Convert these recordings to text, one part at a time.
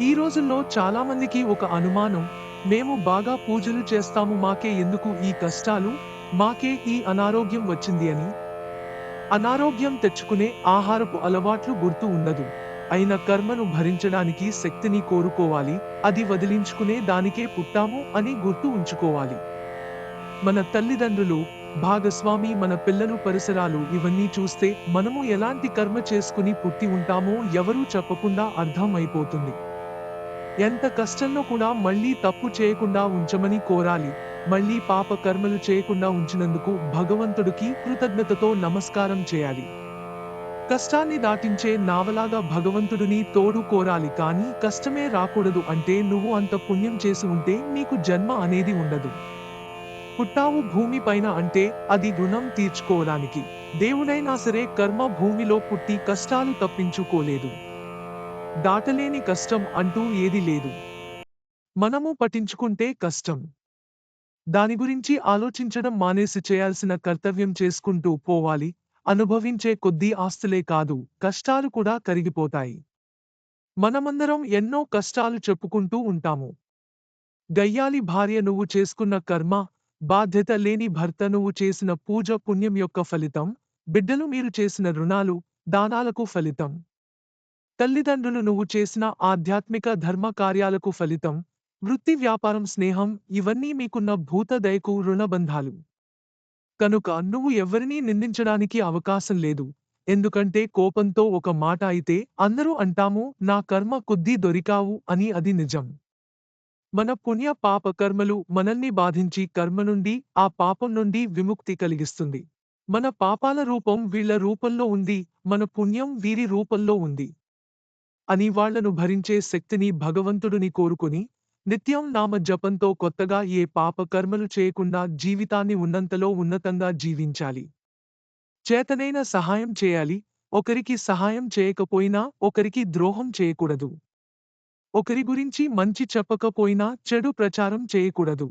ఈ రోజుల్లో చాలా మందికి ఒక అనుమానం మేము బాగా పూజలు చేస్తాము మాకే ఎందుకు ఈ కష్టాలు? మాకే ఈ అనారోగ్యం వచ్చింది అని. అనారోగ్యం తెచ్చుకునే ఆహారపు అలవాట్లు గుర్తు ఉండదు. అయిన కర్మను భరించడానికి శక్తిని కోరుకోవాలి అది వదిలించుకునే దానికే పుట్టాము అని గుర్తు ఉంచుకోవాలి. మన తల్లిదండ్రులు భాగస్వామి మన పిల్లలు పరిసరాలు ఇవన్నీ చూస్తే మనము ఎలాంటి కర్మ చేసుకుని పుట్టి ఉంటామో ఎవరూ చెప్పకుండా అర్థం అయిపోతుంది ఎంత కష్టంలో కూడా మళ్ళీ తప్పు చేయకుండా ఉంచమని కోరాలి. మళ్ళీ పాప కర్మలు చేయకుండా ఉంచినందుకు భగవంతుడికి కృతజ్ఞతతో నమస్కారం చేయాలి. కష్టాన్ని దాటించే నావలాగా భగవంతుడిని తోడు కోరాలి కానీ కష్టమే రాకూడదు అంటే నువ్వు అంత పుణ్యం చేసి ఉంటే నీకు జన్మ అనేది ఉండదు. పుట్టావు భూమి పైన అంటే అది రుణం తీర్చుకోవడానికి. దేవుడైనా సరే కర్మ భూమిలో పుట్టి కష్టాలు తప్పించుకోలేదు. దాటలేని కష్టం అంటూ ఏది లేదు. మనము పఠించుకుంటే కష్టం. దాని గురించి ఆలోచించడం మానేసి చేయాల్సిన కర్తవ్యం చేసుకుంటూ పోవాలి అనుభవించే కొద్దీ ఆస్తులే కాదు కష్టాలు కూడా కరిగిపోతాయి. మనమందరం ఎన్నో కష్టాలు చెప్పుకుంటూ ఉంటాము. గయ్యాలి భార్య నువ్వు చేసుకున్న కర్మ బాధ్యత లేని భర్త నువ్వు చేసిన పూజ పుణ్యం యొక్క ఫలితం బిడ్డలు మీరు చేసిన రుణాలు దానాలకు ఫలితం. తల్లిదండ్రులు నువ్వు చేసిన ఆధ్యాత్మిక ధర్మ కార్యాలకు ఫలితం వృత్తి వ్యాపారం స్నేహం ఇవన్నీ మీకున్న భూతదయకు రుణబంధాలు. కనుక నువ్వు ఎవరినీ నిందించడానికి అవకాశం లేదు. ఎందుకంటే కోపంతో ఒక మాట అయితే అందరూ అంటాము నా కర్మ కొద్దీ దొరికావు అని అది నిజం. మన పుణ్య పాప కర్మలు మనల్ని బాధించి కర్మ నుండి ఆ పాపం నుండి విముక్తి కలిగిస్తుంది. మన పాపాల రూపం వీళ్ళ రూపంలో ఉంది మన పుణ్యం వీరి రూపంలో ఉంది. అని వాళ్ళను భరించే శక్తిని భగవంతుడిని కోరుకుని నిత్యం నామ జపంతో కొత్తగా ఏ పాప కర్మలు చేయకుండా జీవితాన్ని ఉన్నంతలో ఉన్నతంగా జీవించాలి. చేతనైన సహాయం చేయాలి. ఒకరికి సహాయం చేయకపోయినా ఒకరికి ద్రోహం చేయకూడదు. ఒకరి గురించి మంచి చెప్పకపోయినా చెడు ప్రచారం చేయకూడదు.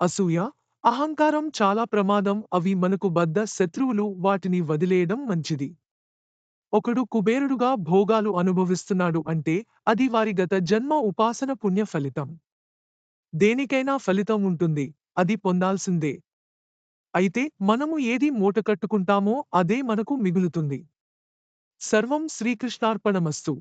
అసూయ అహంకారం చాలా ప్రమాదం. అవి మనకు బద్ద శత్రువులు. వాటిని వదిలేయడం మంచిది. ఒకడు కుబేరుడుగా భోగాలు అనుభవిస్తున్నాడు అంటే అది వారి గత జన్మ ఉపాసన పుణ్య ఫలితం. దేనికైనా ఫలితం ఉంటుంది అది పొందాల్సిందే. అయితే మనము ఏది మూటకట్టుకుంటామో అదే మనకు మిగులుతుంది. సర్వం శ్రీకృష్ణార్పణమస్తు.